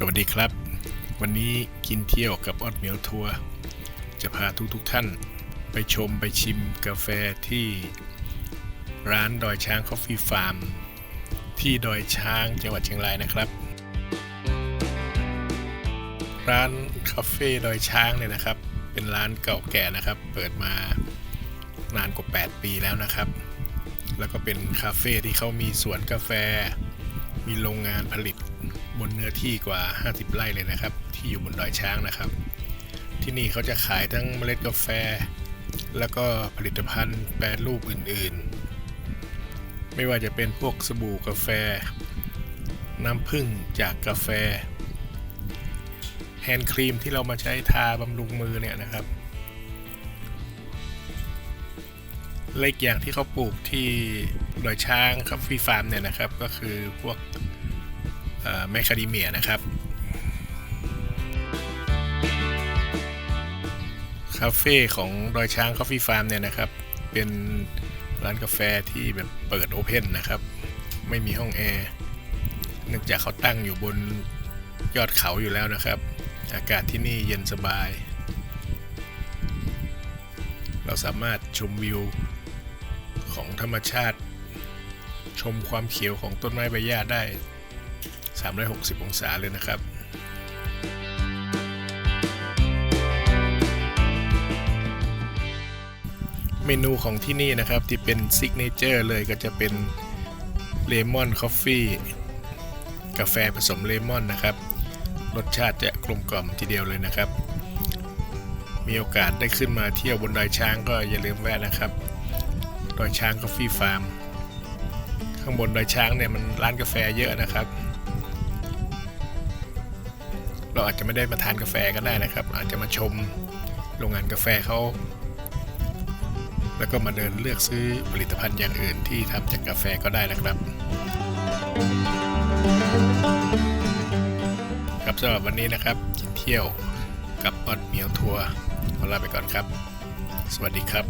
สวัสดีครับ วันนี้กินเที่ยวกับออดเหมียวทัวร์จะพาทุกทุกท่านไปชมไปชิมกาแฟที่ร้านดอยช้างคอฟฟี่ฟาร์ม ที่ดอยช้างจังหวัดเชียงรายนะครับ ร้านคาเฟ่ดอยช้างเนี่ยนะครับ เป็นร้านเก่าแก่นะครับ เปิดมานานกว่า 8 ปีแล้วนะครับ แล้วก็เป็นคาเฟ่ที่เขามีสวนกาแฟ มีโรงงานผลิตบนเนื้อที่กว่า 50 ไร่เลยนะครับ ที่อยู่บนดอยช้างนะครับ ที่นี่เขาจะขายทั้งเมล็ดกาแฟ แล้วก็ผลิตภัณฑ์แปรรูปอื่นๆ ไม่ว่าจะเป็นพวกสบู่กาแฟ น้ำผึ้งจากกาแฟ แฮนด์ครีมที่เรามาใช้ทาบำรุงมือเนี่ยนะครับ และอีย่างที่เขาปลูกที่ดอยช้างคาฟี่ฟาร์มเนี่ยนะครับ ก็คือพวกแมคคาเดเมียนะครับคาเฟ่ของดอยช้างคาฟี่ฟาร์มเนี่ยนะครับ เป็นร้านกาแฟที่แบบเปิดโอเพนนะครับ ไม่มีห้องแอร์เนื่องจากเขาตั้งอยู่บนยอดเขาอยู่แล้วนะครับ อากาศที่นี่เย็นสบาย เราสามารถชมวิว ของธรรมชาติ ชมความเขียวของต้นไม้ใบหญ้าได้ 360 องศาเลยนะครับเมนูของที่นี่นะครับที่เป็นซิกเนเจอร์เลยก็จะเป็นเลมอนคอฟฟี่กาแฟผสมเลมอนนะครับ รสชาติจะกลมกล่อมทีเดียวเลยนะครับ มีโอกาสได้ขึ้นมาเที่ยวบนดอยช้างก็อย่าลืมแวะนะครับ ดอยช้างกาแฟฟาร์ม ข้างบนดอยช้างเนี่ยมันร้านกาแฟเยอะนะครับ เราอาจจะไม่ได้มาทานกาแฟก็ได้นะครับ อาจจะมาชมโรงงานกาแฟเขาแล้วก็มาเดินเลือกซื้อผลิตภัณฑ์อย่างอื่นที่ทำจากกาแฟก็ได้นะครับ ครับสำหรับวันนี้นะครับกินเที่ยวกับออดเหมียวทัวร์ขอลาไปก่อนครับ สวัสดีครับ